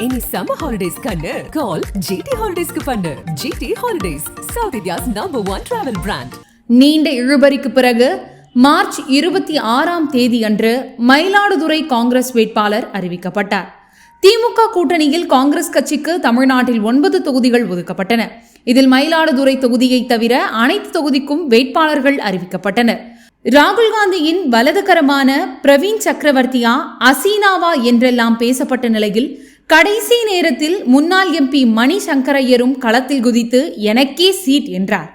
இனி summer holidays கண்ணு. Call GT ஹாலிடேஸ்க்கு பண்ணு. GT holidays south India's number one travel brand நீண்ட இழுபறிக்கு பிறகு மார்ச் இருபத்தி ஆறாம் தேதி அன்று மயிலாடுதுறை காங்கிரஸ் வேட்பாளர் அறிவிக்கப்பட்டார். திமுக கூட்டணியில் காங்கிரஸ் கட்சிக்கு தமிழ்நாட்டில் ஒன்பது தொகுதிகள் ஒதுக்கப்பட்டன. இதில் மயிலாடுதுறை தொகுதியை தவிர அனைத்து தொகுதிக்கும் வேட்பாளர்கள் அறிவிக்கப்பட்டனர். ராகுல் காந்தியின் வலதுகரமான பிரவீன் சக்கரவர்த்தியா அசீனாவா என்றெல்லாம் பேசப்பட்ட நிலையில் கடைசி நேரத்தில் முன்னாள் எம்பி மணி சங்கரையரும் களத்தில் குதித்து எனக்கே சீட் என்றார்.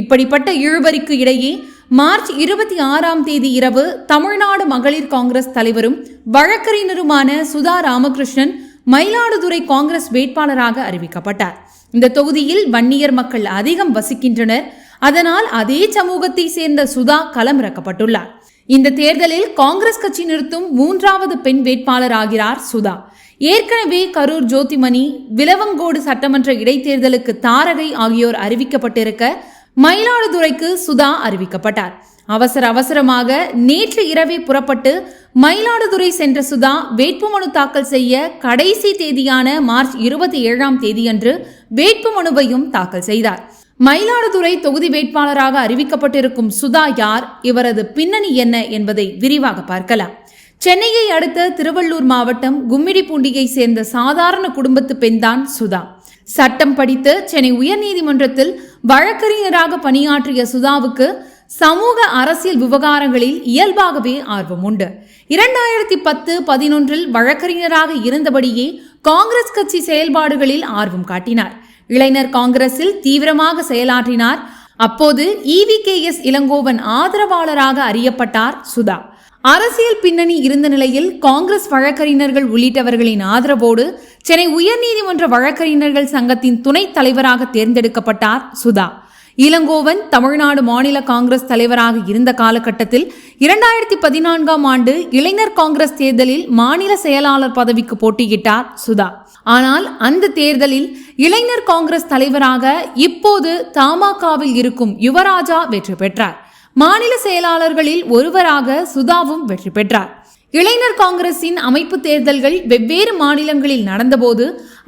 இப்படிப்பட்ட இழுபறிக்கு இடையே மார்ச் இருபத்தி ஆறாம் தேதி இரவு தமிழ்நாடு மகளிர் காங்கிரஸ் தலைவரும் வழக்கறிஞருமான சுதா ராமகிருஷ்ணன் மயிலாடுதுறை காங்கிரஸ் வேட்பாளராக அறிவிக்கப்பட்டார். இந்த தொகுதியில் வன்னியர் மக்கள் அதிகம் வசிக்கின்றனர். அதனால் அதே சமூகத்தை சேர்ந்த சுதா களமிறக்கப்பட்டுள்ளார். இந்த தேர்தலில் காங்கிரஸ் கட்சி நிறுத்தும் மூன்றாவது பெண் வேட்பாளர் ஆகிறார் சுதா. ஏற்கனவே கரூர் ஜோதிமணி விலவங்கோடு சட்டமன்ற இடைத்தேர்தலுக்கு தாரகை ஆகியோர் அறிவிக்கப்பட்டிருக்க மயிலாடுதுறைக்கு சுதா அறிவிக்கப்பட்டார். அவசர அவசரமாக நேற்று இரவே புறப்பட்டு மயிலாடுதுறை சென்ற சுதா வேட்புமனு தாக்கல் செய்ய கடைசி தேதியான மார்ச் இருபத்தி ஏழாம் தேதியன்று வேட்புமனுவையும் தாக்கல் செய்தார். மயிலாடுதுறை தொகுதி வேட்பாளராக அறிவிக்கப்பட்டிருக்கும் சுதா யார் இவரது பின்னணி என்ன என்பதை விரிவாக பார்க்கலாம். சென்னையை அடுத்த திருவள்ளூர் மாவட்டம் கும்மிடிப்பூண்டியை சேர்ந்த சாதாரண குடும்பத்து பெண்தான் சுதா. சட்டம் படித்து சென்னை உயர்நீதிமன்றத்தில் வழக்கறிஞராக பணியாற்றிய சுதாவுக்கு சமூக அரசியல் விவகாரங்களில் இயல்பாகவே ஆர்வம் உண்டு. இரண்டாயிரத்தி பத்து பதினொன்றில் வழக்கறிஞராக இருந்தபடியே காங்கிரஸ் கட்சி செயல்பாடுகளில் ஆர்வம் காட்டினார். இளைஞர் காங்கிரஸில் தீவிரமாக செயலாற்றினார். அப்போது E V K S Elangovan ஆதரவாளராக அறியப்பட்டார் சுதா. அரசியல் பின்னணி இருந்த நிலையில் காங்கிரஸ் வழக்கறிஞர்கள் உள்ளிட்டவர்களின் ஆதரவோடு சென்னை உயர்நீதிமன்ற வழக்கறிஞர்கள் சங்கத்தின் துணைத் தலைவராக தேர்ந்தெடுக்கப்பட்டார் சுதா. இளங்கோவன் தமிழ்நாடு மாநில காங்கிரஸ் தலைவராக இருந்த காலகட்டத்தில் இரண்டாயிரத்தி பதினான்காம் ஆண்டு இளைஞர் காங்கிரஸ் தேர்தலில் மாநில செயலாளர் பதவிக்கு போட்டியிட்டார் சுதா. ஆனால் அந்த தேர்தலில் இளைஞர் காங்கிரஸ் தலைவராக இப்போது தமாகவில் இருக்கும் யுவராஜா வெற்றி பெற்றார். மாநில செயலாளர்களில் ஒருவராக சுதாவும் வெற்றி பெற்றார். இளைஞர் காங்கிரசின் அமைப்பு தேர்தல்கள் வெவ்வேறு மாநிலங்களில் நடந்தபோது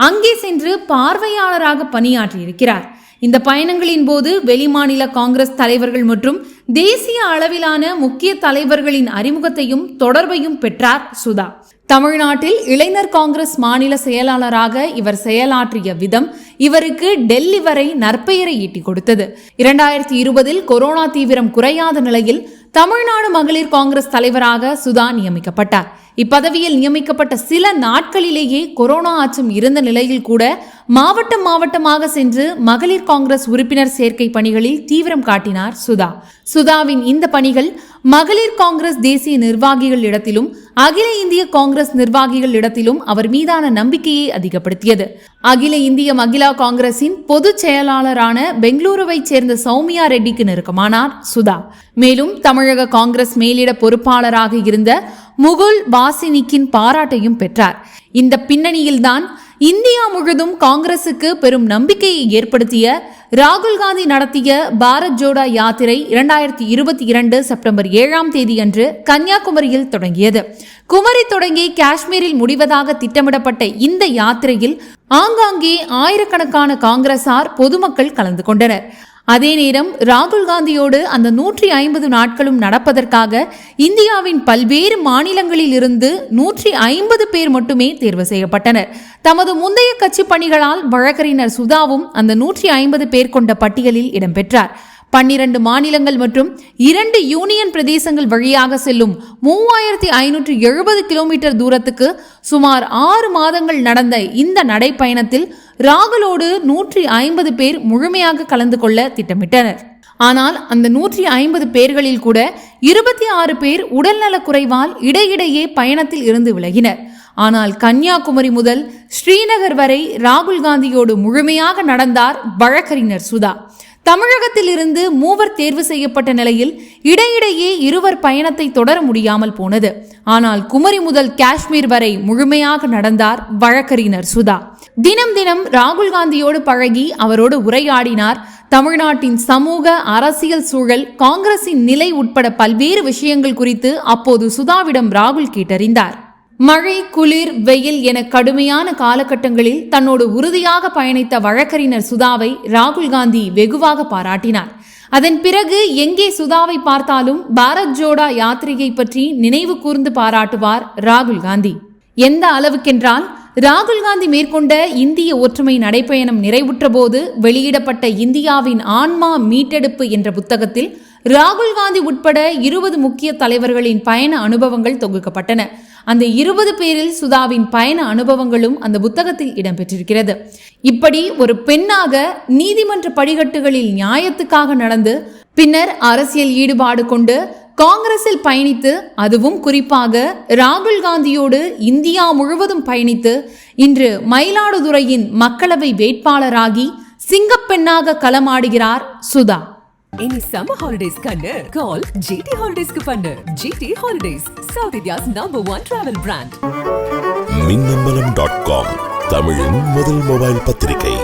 அங்கே சென்று பார்வையாளராக பணியாற்றியிருக்கிறார். இந்த பயணங்களின் போது வெளிமாநில காங்கிரஸ் தலைவர்கள் மற்றும் தேசிய அளவிலான முக்கிய தலைவர்களின் அறிமுகத்தையும் தொடர்பையும் பெற்றார் சுதா. தமிழ்நாட்டில் இளைஞர் காங்கிரஸ் மாநில செயலாளராக இவர் செயலாற்றிய விதம் இவருக்கு டெல்லி வரை நற்பெயரை ஈட்டி கொடுத்தது. இரண்டாயிரத்தி இருபதில் கொரோனா தீவிரம் குறையாத நிலையில் தமிழ்நாடு மகளிர் காங்கிரஸ் தலைவராக சுதா நியமிக்கப்பட்டார். இப்பதவியில் நியமிக்கப்பட்ட சில நாட்களிலேயே கொரோனா அச்சம் இருந்த நிலையில் கூட மாவட்டம் மாவட்டமாக சென்று மகளிர் காங்கிரஸ் உறுப்பினர் சேர்க்கை பணிகளில் தீவிரம் காட்டினார் சுதா. சுதாவின் இந்த பணிகள் மகளிர் காங்கிரஸ் தேசிய நிர்வாகிகள் இடத்திலும் அகில இந்திய காங்கிரஸ் நிர்வாகிகள் இடத்திலும் அவர் மீதான நம்பிக்கையை அதிகப்படுத்தியது. அகில இந்திய மகிழா காங்கிரசின் பொதுச் செயலாளரான பெங்களூருவைச் சேர்ந்த சௌமியா ரெட்டிக்கு நெருக்கமானார் சுதா. மேலும் தமிழக காங்கிரஸ் மேலிட பொறுப்பாளராக இருந்த முகுல் வாசினிக்கின் பாராட்டையும் பெற்றார். இந்த பின்னணியில்தான் இந்தியா முழுதும் காங்கிரசுக்கு பெரும் நம்பிக்கையை ஏற்படுத்திய ராகுல் காந்தி நடத்திய பாரத் ஜோடா யாத்திரை இரண்டாயிரத்தி இருபத்தி இரண்டு செப்டம்பர் ஏழாம் தேதியன்று கன்னியாகுமரியில் தொடங்கியது. குமரி தொடங்கி காஷ்மீரில் முடிவதாக திட்டமிடப்பட்ட இந்த யாத்திரையில் ஆங்காங்கே ஆயிரக்கணக்கான காங்கிரசார் பொதுமக்கள் கலந்து கொண்டனர். அதே நேரம் ராகுல் காந்தியோடு அந்த நூற்றி ஐம்பது நாட்களும் நடப்பதற்காக இந்தியாவின் பல்வேறு மாநிலங்களில் இருந்து நூற்றி ஐம்பது பேர் மட்டுமே தேர்வு செய்யப்பட்டனர். தமது முந்தைய கட்சி பணிகளால் வழக்கறிஞர் சுதாவும் அந்த நூற்றி ஐம்பது பேர் கொண்ட பட்டியலில் இடம்பெற்றார். பன்னிரண்டு மாநிலங்கள் மற்றும் இரண்டு யூனியன் பிரதேசங்கள் வழியாக செல்லும் மூவாயிரத்தி ஐநூற்று எழுபது கிலோமீட்டர் தூரத்துக்கு சுமார் ஆறு மாதங்கள் நடந்த இந்த நடைப்பயணத்தில் ராகுலோடு நூற்றி ஐம்பது பேர் முழுமையாக கலந்து கொள்ள திட்டமிட்டனர். ஆனால் அந்த நூற்றி ஐம்பது பேர்களில் கூட இருபத்தி ஆறு பேர் உடல்நலக் குறைவால் இடையிடையே பயணத்தில் இருந்து விலகினர். ஆனால் கன்னியாகுமரி முதல் ஸ்ரீநகர் வரை ராகுல் காந்தியோடு முழுமையாக நடந்தார் வழக்கறிஞர் சுதா. தமிழகத்தில் இருந்து மூவர் தேர்வு செய்யப்பட்ட நிலையில் இடையிடையே இருவர் பயணத்தை தொடர முடியாமல் போனது. ஆனால் குமரி முதல் காஷ்மீர் வரை முழுமையாக நடந்தார் வழக்கறிஞர் சுதா. தினம் தினம் ராகுல் காந்தியோடு பழகி அவரோடு உரையாடினார். தமிழ்நாட்டின் சமூக அரசியல் சூழல் காங்கிரசின் நிலை உட்பட பல்வேறு விஷயங்கள் குறித்து அப்போது சுதாவிடம் ராகுல் கேட்டறிந்தார். மழை குளிர் வெயில் என கடுமையான காலகட்டங்களில் தன்னோடு உறுதியாக பயணித்த வழக்கறிஞர் சுதாவை ராகுல் காந்தி வெகுவாக பாராட்டினார். அதன் பிறகு எங்கே சுதாவை பார்த்தாலும் பாரத் ஜோடா யாத்திரையை பற்றி நினைவு கூர்ந்து பாராட்டுவார் ராகுல் காந்தி. எந்த அளவுக்கென்றால் ராகுல் காந்தி மேற்கொண்ட இந்திய ஒற்றுமை நடைப்பயணம் நிறைவுற்ற போது வெளியிடப்பட்ட இந்தியாவின் ஆன்மா மீட்டெடுப்பு என்ற புத்தகத்தில் ராகுல் காந்தி உட்பட இருபது முக்கிய தலைவர்களின் பயண அனுபவங்கள் தொகுக்கப்பட்டன. அந்த இருபது பேரில் சுதாவின் பயண அனுபவங்களும் அந்த புத்தகத்தில் இடம்பெற்றிருக்கிறது. இப்படி ஒரு பெண்ணாக நீதிமன்ற படிக்கட்டுகளில் நியாயத்துக்காக நடந்து பின்னர் அரசியல் ஈடுபாடு கொண்டு காங்கிரஸில் பயணித்து அதுவும் குறிப்பாக ராகுல் காந்தியோடு இந்தியா முழுவதும் பயணித்து இன்று மயிலாடுதுறையின் மக்களவை வேட்பாளராகி சிங்கப்பெண்ணாக களமாடுகிறார் சுதா. இனி சம்மர் ஹாலிடேஸ் கண்ணு. கால் ஜிடி ஹாலிடேஸ்க்கு பண்ணு. GT holidays south India's number one travel brand Minnambalam dot com தமிழின் முதல் மொபைல் பத்திரிகை.